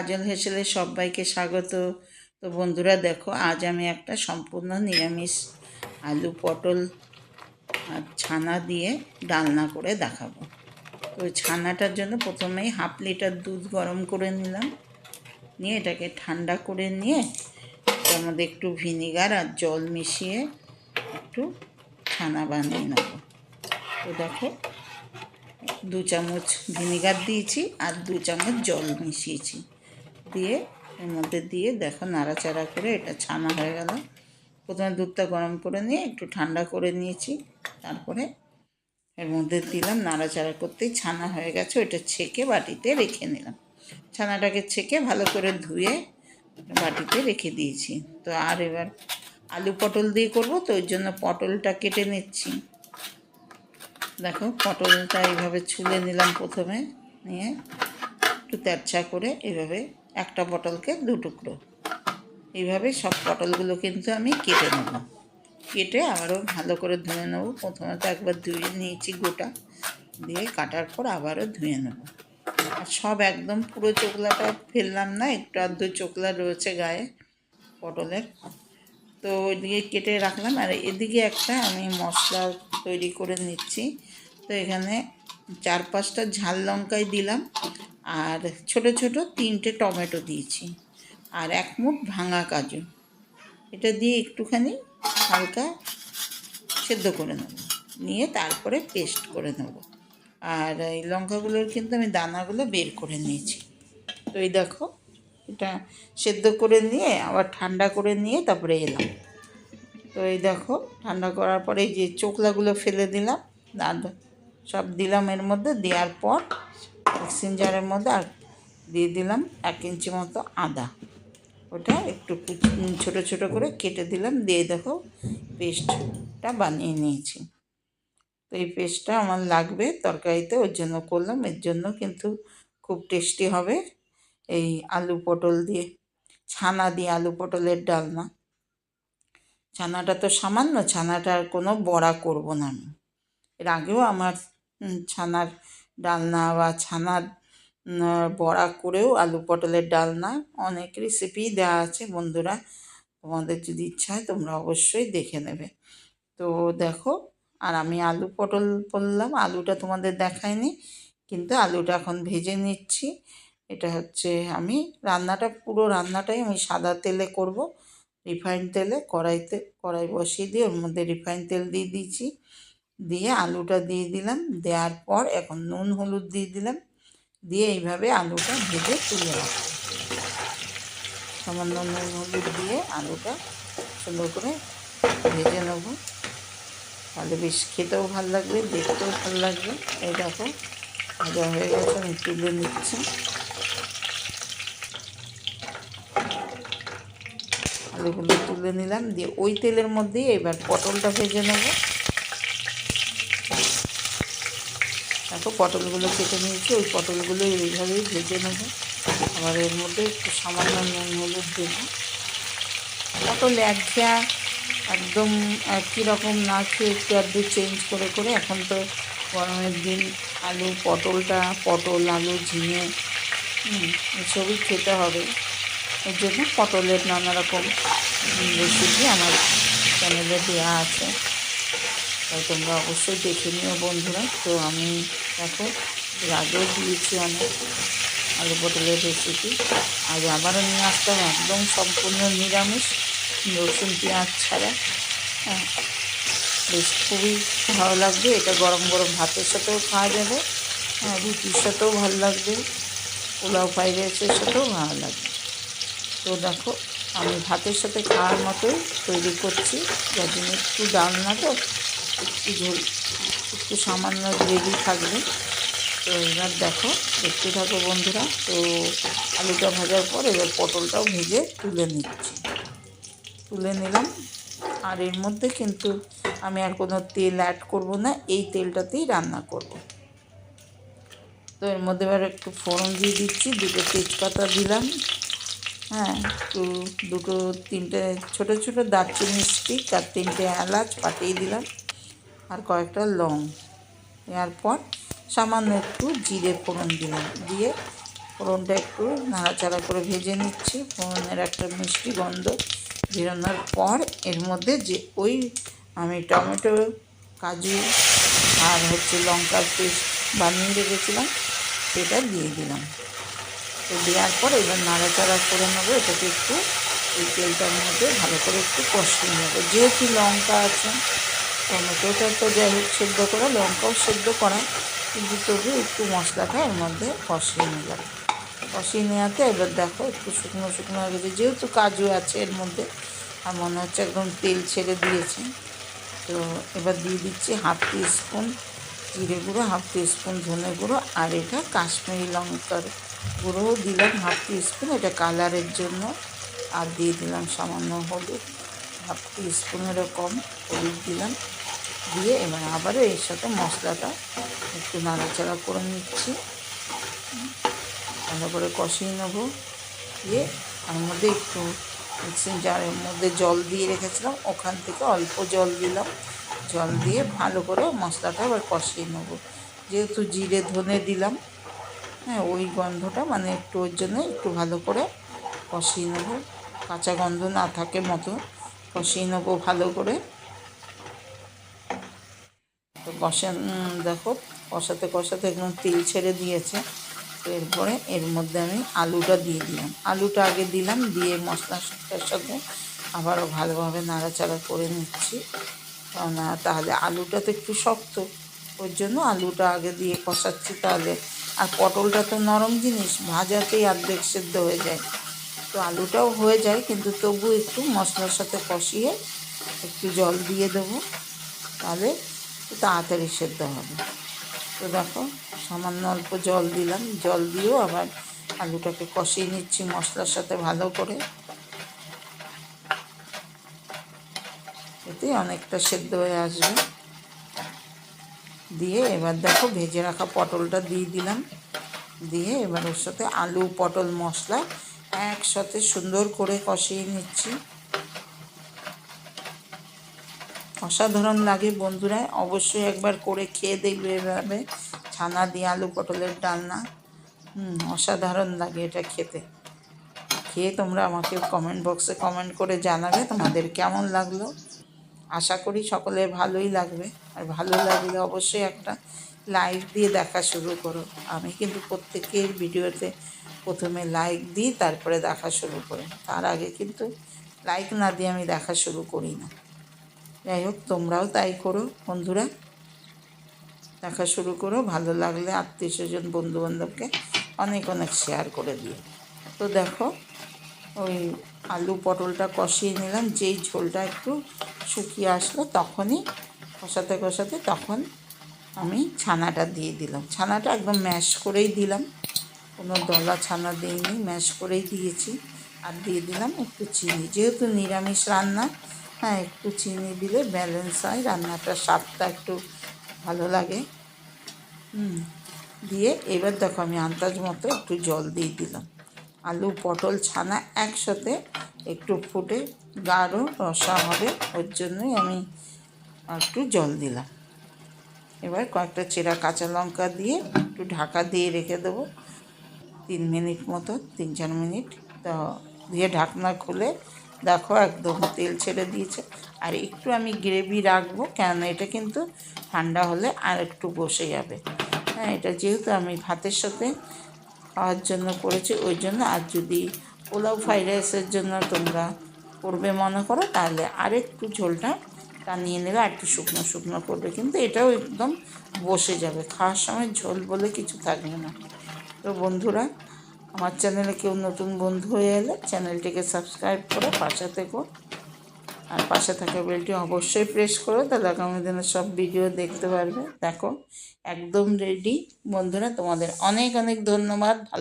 কাজল হেসেলে সবাইকে স্বাগত। তো বন্ধুরা দেখো, আজ আমি একটা সম্পূর্ণ নিরামিষ আলু পটল আর ছানা দিয়ে ডালনা করে দেখাবো। তো ছানাটার জন্য প্রথমেই হাফ লিটার দুধ গরম করে নিলাম। নিয়ে এটাকে ঠান্ডা করে নিয়ে তার মধ্যে একটু ভিনিগার আর জল মিশিয়ে একটু ছানা বানিয়ে নেব। তো দেখো, দু চামচ ভিনিগার দিয়েছি আর দু চামচ জল মিশিয়েছি। দিয়ে, এর মধ্যে দিয়ে দেখো নাড়াচাড়া করে এটা ছানা হয়ে গেল। প্রথমে দুধটা গরম করে নিয়ে একটু ঠান্ডা করে নিয়েছি, তারপরে এর মধ্যে দিলাম নাড়াচাড়া করতেই ছানা হয়ে গেছে, ওইটা ছেঁকে বাটিতে রেখে নিলাম। ছানাটাকে ছেঁকে ভালো করে ধুয়ে বাটিতে রেখে দিয়েছি। তো আর এবার আলু পটল দিয়ে করব, তো ওই জন্য পটলটা কেটে নিচ্ছি। দেখো পটলটা এইভাবে ছুলে নিলাম প্রথমে, নিয়ে একটু তেরচা করে এভাবে একটা পটলকে দু টুকরো। এইভাবে সব পটলগুলো কিন্তু আমি কেটে নেব। কেটে আবারও ভালো করে ধুয়ে নেব। প্রথমে তো একবার ধুয়ে নিয়েছি গোটা। দিয়ে কাটার পর আবারও ধুয়ে নেব। আর সব একদম পুরো চোকলাটা ফেললাম না, একটু আধ চোকলা রয়েছে গায়ে পটলের। তো ওইদিকে কেটে রাখলাম। আর এদিকে একটা আমি মশলা তৈরি করে নিচ্ছি। তো এখানে চার পাঁচটা ঝাল লঙ্কাই দিলাম। আর ছোট ছোট তিনটে টমেটো দিয়েছি। আর এক মুঠ ভাঙা কাজু। এটা দিয়ে একটুখানি হালকা সেদ্ধ করে নেব। নিয়ে তারপরে পেস্ট করে নেব। আর এই লঙ্কাগুলোর কিন্তু আমি দানাগুলো বের করে নিয়েছি। তো এই দেখো, এটা সেদ্ধ করে নিয়ে আবার ঠান্ডা করে নিয়ে তারপরে এলাম। তো এই দেখো, ঠান্ডা করার পরে যে চোকলাগুলো ফেলে দিলাম। আর সব দিলাম এর মধ্যে দেওয়ার পর মিক্সিং জারের মধ্যে আর দিয়ে দিলাম এক ইঞ্চি মতো আদা। ওটা একটু ছোটো ছোটো করে কেটে দিলাম। দিয়ে দেখো পেস্টটা বানিয়ে নিয়েছি। তো এই পেস্টটা আমার লাগবে তরকারিতে, ওর জন্য করলাম। এর জন্য কিন্তু খুব টেস্টি হবে এই আলু পটল দিয়ে। ছানা দিয়ে আলু পটলের ডালনা ছানাটা তো সামান্য, ছানাটার কোনো বড়া করব না আমি। এর আগেও আমার ছানার ডালনা বা ছানার বড়া করেও আলু পটলের ডালনা অনেক রেসিপি দেওয়া আছে বন্ধুরা। তোমাদের যদি ইচ্ছা হয় তোমরা অবশ্যই দেখে নেবে। তো দেখো, আর আমি আলু পটল বললাম, আলুটা তোমাদের দেখায়নি কিন্তু আলুটা এখন ভেজে নিচ্ছি। এটা হচ্ছে আমি রান্নাটা, পুরো রান্নাটাই আমি সাদা তেলে করব। রিফাইন তেলে, কড়াইতে, কড়াই বসিয়ে দিয়ে ওর মধ্যে রিফাইন তেল দিয়ে দিয়েছি। দিয়ে আলুটা দিয়ে দিলাম। দেওয়ার পর এখন নুন, হলুদ দিয়ে দিলাম। দিয়ে এইভাবে আলুটা ভেজে তুলে রাখব সামান্য নুন, হলুদ দিয়ে আলুটা সুন্দর করে ভেজে নেব। তাহলে বেশ খেতেও ভালো লাগবে, দেখতেও ভালো লাগবে। এই দেখো, ভাজা হয়ে গেছে, আমি তুলে নিচ্ছি। আলুগুলো তুলে নিলাম, দিয়ে ওই তেলের মধ্যেই এবার পটলটা ভেজে নেব। দেখো পটলগুলো কেটে নিয়েছি, ওই পটলগুলো এইভাবেই ভেজে নেব। আবার এর মধ্যে একটু সামান্য নুন হলুদ দেব। পটল একঘেয়া, একদম একই রকম না খেয়ে একটু আধটু চেঞ্জ করে করে এখন তো গরমের দিন, আলু, পটলটা, পটল, আলু, ঝিঙে এসবই খেতে হবে। এর জন্য পটলের নানা রকম রেসিপি আমার চ্যানেলে দেওয়া আছে। তাই তোমরা অবশ্যই দেখে নিও বন্ধুরা। তো আমি দেখো এর আগেও দিয়েছি অনেক আলু পটলের রেসিপি আজ আবারও নিয়ে আসতাম একদম সম্পূর্ণ নিরামিষ, রসুন, পেঁয়াজ ছাড়া। হ্যাঁ বেশ খুবই ভালো লাগবে। এটা গরম গরম ভাতের সাথেও খাওয়া যাবে। হ্যাঁ রুটির সাথেও ভালো লাগবে। পোলাও ফ্রাইড রাইসের সাথেও ভালো লাগবে। তো দেখো, আমি ভাতের সাথে খাওয়ার মতোই তৈরি করছি। যার জন্য একটু ডাল না তো একটু ঝোল একটু সামান্য গ্রেভি থাকবে। তো এবার দেখো, দেখতে থাকো বন্ধুরা। তো আলুটা ভাজার পর এবার পটলটাও ভেজে তুলে নিচ্ছি। তুলে নিলাম। আর এর মধ্যে কিন্তু আমি আর কোনো তেল অ্যাড করব না, এই তেলটাতেই রান্না করব। তো এর মধ্যে এবার একটু ফোড়ন দিয়ে দিচ্ছি, দুটো তেজপাতা দিলাম। হ্যাঁ একটু দুটো তিনটে ছোটো ছোটো দারচিনি স্টিক আর তিনটে এলাচ পাঠিয়ে দিলাম। আর কয়েকটা লং। এরপর সামান্য একটু জিরে ফোড়ন দিলাম। দিয়ে ফোড়নটা একটু নাড়াচাড়া করে ভেজে নিচ্ছি। ফোড়নের একটা মিষ্টি গন্ধ বেরোনোর পর এর মধ্যে যে ওই আমি টমেটো, কাজু আর হচ্ছে লঙ্কার পেস্ট বানিয়ে রেখেছিলাম, সেটা দিয়ে দিলাম। তো দেওয়ার পর এবার নাড়াচাড়া করে নেব। এটাকে একটু এই তেলটার মধ্যে ভালো করে একটু কষিয়ে নেব। যেহেতু লঙ্কা আছে টমেটোটা তো যাই হোক সেদ্ধ করা, লঙ্কাও সেদ্ধ করা। কিন্তু তবু একটু মশলাটা এর মধ্যে কষিয়ে নিলাম। কষিয়ে নেওয়াতে এবার দেখো একটু শুকনো শুকনো হয়ে গেছে। যেহেতু কাজু আছে এর মধ্যে, আর মনে হচ্ছে একদম তেল ছেড়ে দিয়েছে। তো এবার দিয়ে দিচ্ছি হাফ স্পুন জিরে গুঁড়ো, হাফ স্পুন ধনে গুঁড়ো, আর এটা কাশ্মীরি লঙ্কার গুঁড়োও দিলাম হাফ স্পুন এটা কালারের জন্য। আর দিয়ে দিলাম সামান্য হলুদ। হাফ টি কম হলুদ দিলাম। দিয়ে এবার আবারও এর সাথে মশলাটা একটু নাড়াচাড়া করে নিচ্ছি। ভালো করে কষিয়ে নেব। দিয়ে তার মধ্যে একটু মিক্সিং জারের মধ্যে জল দিয়ে রেখেছিলাম। ওখান থেকে অল্প জল দিলাম। জল দিয়ে ভালো করে মশলাটা এবার কষিয়ে নেব। যেহেতু জিরে ধনে দিলাম হ্যাঁ ওই গন্ধটা মানে একটু ওর জন্য একটু ভালো করে কষিয়ে নেব। কাঁচা গন্ধ না থাকে মতো। কষিয়ে নেব ভালো করে। তো কষা দেখো, কষাতে কষাতে একদম তেল ছেড়ে দিয়েছে। তো এরপরে এর মধ্যে আমি আলুটা দিয়ে দিলাম। আলুটা আগে দিলাম, দিয়ে মশলাটার সাথে আবারও ভালোভাবে নাড়াচাড়া করে নিচ্ছি। কেননা তাহলে আলুটা তো একটু শক্ত, ওর জন্য আলুটা আগে দিয়ে কষাচ্ছি তাহলে। আর পটলটা তো নরম জিনিস, ভাজাতেই অর্ধেক সেদ্ধ হয়ে যায়। তো আলুটাও হয়ে যায়, কিন্তু তবু একটু মশলার সাথে কষিয়ে একটু জল দিয়ে দেবো। তাহলে তাড়াতাড়ি সেদ্ধ হবে। তো দেখো, সামান্য অল্প জল দিলাম। জল দিয়েও আবার আলুটাকে কষিয়ে নিচ্ছি মশলার সাথে ভালো করে। এতে অনেকটা সেদ্ধ হয়ে আসবে। দিয়ে এবার দেখো, ভেজে রাখা পটলটা দিয়ে দিলাম। দিয়ে এবার ওর সাথে আলু, পটল, মশলা একসাথে সুন্দর করে কষিয়ে নিচ্ছি। অসাধারণ লাগে বন্ধুরা, অবশ্যই একবার করে খেয়ে দেখবে এভাবে। ছানা দিয়ে আলু পটলের ডালনা। হুম, অসাধারণ লাগে এটা খেতে। খেয়ে তোমরা আমাকে কমেন্ট বক্সে কমেন্ট করে জানাবে তোমাদের কেমন লাগল। আশা করি সকলের ভালোই লাগবে। আর ভালো লাগলে অবশ্যই একটা লাইক দিয়ে দেখা শুরু করো। আমি কিন্তু প্রত্যেকের ভিডিওতে প্রথমে লাইক দিই, তারপরে দেখা শুরু করি। তার আগে কিন্তু লাইক না দিয়ে আমি দেখা শুরু করি না। যাই হোক, তোমরাও তাই করো বন্ধুরা। দেখা শুরু করো, ভালো লাগলে আত্মীয় স্বজন, বন্ধুবান্ধবকে অনেক অনেক শেয়ার করে দিও। তো দেখো, ওই আলু পটলটা কষিয়ে নিলাম, যেই ঝোলটা একটু শুকিয়ে আসলো তখনই কষাতে কষাতে তখন আমি ছানাটা দিয়ে দিলাম। ছানাটা একদম ম্যাশ করেই দিলাম। কোনো দলা ছানা দিইনি, ম্যাশ করেই দিয়েছি। আর দিয়ে দিলাম একটু চিনি। যেহেতু নিরামিষ রান্না হ্যাঁ একটু চিনি দিলে ব্যালেন্স হয়, রান্নাটা স্বাদটা একটু ভালো লাগে। হুম, দিয়ে এবার দেখো আমি আন্দাজ মতো একটু জল দিয়ে দিলাম। আলু, পটল, ছানা একসাথে একটু ফুটে গাঢ় রসা হবে, ওর জন্যই আমি একটু জল দিলাম। এবার কয়েকটা চেরা কাঁচা লঙ্কা দিয়ে একটু ঢাকা দিয়ে রেখে দেবো। তিন মিনিট মতো, তিন চার মিনিট। তো দিয়ে ঢাকনা খুলে দেখো একদম তেল ছেড়ে দিয়েছে। আর একটু আমি গ্রেভি রাখব, কেননা এটা কিন্তু ঠান্ডা হলে আর একটু বসে যাবে। হ্যাঁ এটা যেহেতু আমি ভাতের সাথে খাওয়ার জন্য করেছি, ওই জন্য। আর যদি পোলাও ফ্রাইড রাইসের জন্য তোমরা করবে মনে করো, তাহলে আরেকটু ঝোলটা টানিয়ে নেবে, আর একটু শুকনো শুকনো করবে। কিন্তু এটাও একদম বসে যাবে। খাওয়ার সময় ঝোল বলে কিছু থাকবে না। তো বন্ধুরা, আমার চ্যানেলে কেউ নতুন বন্ধু হয়ে এলে চ্যানেলটিকে সাবস্ক্রাইব করে পাশে থেকো। আর পাশে থাকা বেলটি অবশ্যই প্রেস করো, তাহলে আগামী দিনে সব ভিডিও দেখতে পারবে। দেখো, একদম রেডি বন্ধুরা, তোমাদের অনেক অনেক ধন্যবাদ। ভালো